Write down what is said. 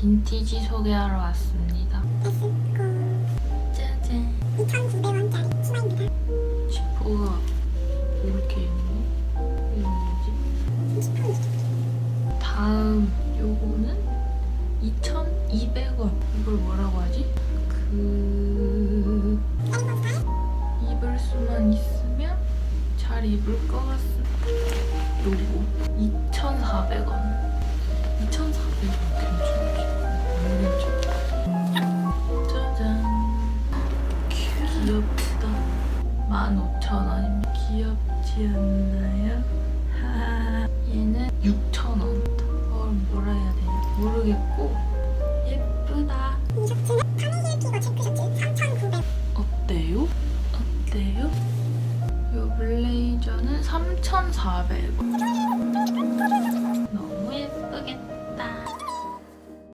빈티지 소개하러 왔습니다. 짜잔. 2,900원짜리 치마입니다. 지퍼가 이렇게 있네. 이거 뭐지? 10% 다음 요거는 2,200원. 이걸 뭐라고 하지? 그 입을 수만 있으면 잘 입을 것 같습니다. 요거 2,400원. 2,400원 15,000원입니다. 귀엽지 않나요? 하하. 얘는 6,000원. 뭘 뭐라 해야 되나? 모르겠고 예쁘다. 이 셔츠는 카네일 피거 체크 셔츠 3,900원. 어때요? 어때요? 요 블레이저는 3,400원. 너무 예쁘겠다.